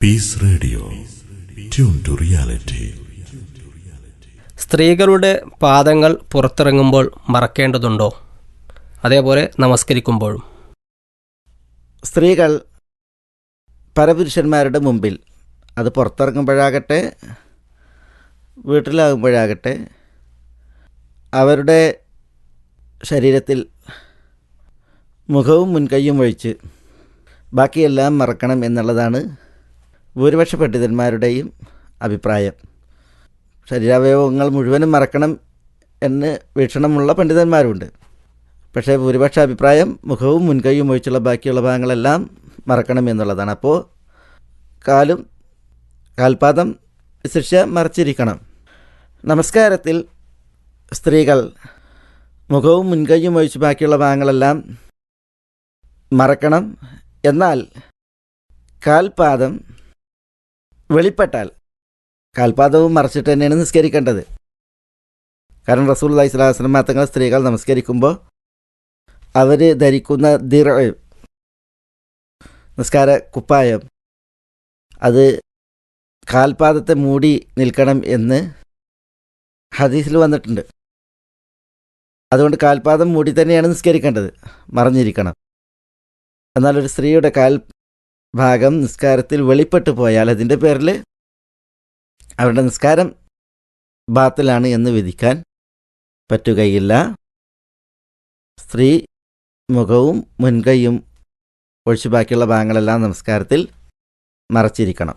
Peace radio tune to reality സ്ത്രീകളുടെ പാദങ്ങൾ പുറത്തിറങ്ങുമ്പോൾ മറക്കേണ്ടതുണ്ടോ? അതേപോലെ നമസ്കരിക്കുമ്പോഴും. സ്ത്രീകൾ പരപുരുഷന്മാരുടെ മുമ്പിൽ അത് പുറത്തിറങ്ങുമ്പോഴാകട്ടെ വീട്ടിലാകുമ്പോഴാകട്ടെ അവരുടെ ശരീരത്തിൽ മുഖവും മുൻകൈയും ഒഴിച്ച് ബാക്കിയെല്ലാം മറക്കണം എന്നുള്ളതാണ് ഭൂരിപക്ഷ പണ്ഡിതന്മാരുടെയും അഭിപ്രായം. ശരീരാവയവങ്ങൾ മുഴുവനും മറക്കണം എന്ന് വീക്ഷണമുള്ള പണ്ഡിതന്മാരുണ്ട്. പക്ഷേ ഭൂരിപക്ഷ അഭിപ്രായം മുഖവും മുൻകൈയും ഒഴിച്ചുള്ള ബാക്കിയുള്ള ഭാഗങ്ങളെല്ലാം മറക്കണം എന്നുള്ളതാണ്. അപ്പോൾ കാലും കാൽപാദം ശിക്ഷ മറച്ചിരിക്കണം. നമസ്കാരത്തിൽ സ്ത്രീകൾ മുഖവും മുൻകൈയും ഒഴിച്ച് ബാക്കിയുള്ള ഭാഗങ്ങളെല്ലാം മറക്കണം എന്നാൽ കാൽപാദം വെളിപ്പെട്ടാൽ കാൽപാദവും മറച്ചിട്ട് തന്നെയാണ് നിസ്കരിക്കേണ്ടത്. കാരണം റസൂൽ അലൈഹി സ്വലാസ്ലം തങ്ങൾ സ്ത്രീകൾ നമസ്കരിക്കുമ്പോൾ അവർ ധരിക്കുന്ന ദിറ നിസ്കാര കുപ്പായം അത് കാൽപാദത്തെ മൂടി നിൽക്കണം എന്ന് ഹദീസിൽ വന്നിട്ടുണ്ട്. അതുകൊണ്ട് കാൽപാദം മൂടി തന്നെയാണ് നിസ്കരിക്കേണ്ടത് മറഞ്ഞിരിക്കണം. എന്നാൽ ഒരു സ്ത്രീയുടെ കാൽ ഭാഗം നിസ്കാരത്തിൽ വെളിപ്പെട്ടു പോയാൽ അതിന്റെ പേരിൽ അവരുടെ നിസ്കാരം ബാത്തിലാണ് എന്ന് വിധിക്കാൻ പറ്റുകയില്ല. സ്ത്രീ മുഖവും മുൻകൈയും ഒഴിച്ചു ബാക്കിയുള്ള ഭാഗങ്ങളെല്ലാം നമസ്കാരത്തിൽ മറച്ചിരിക്കണം.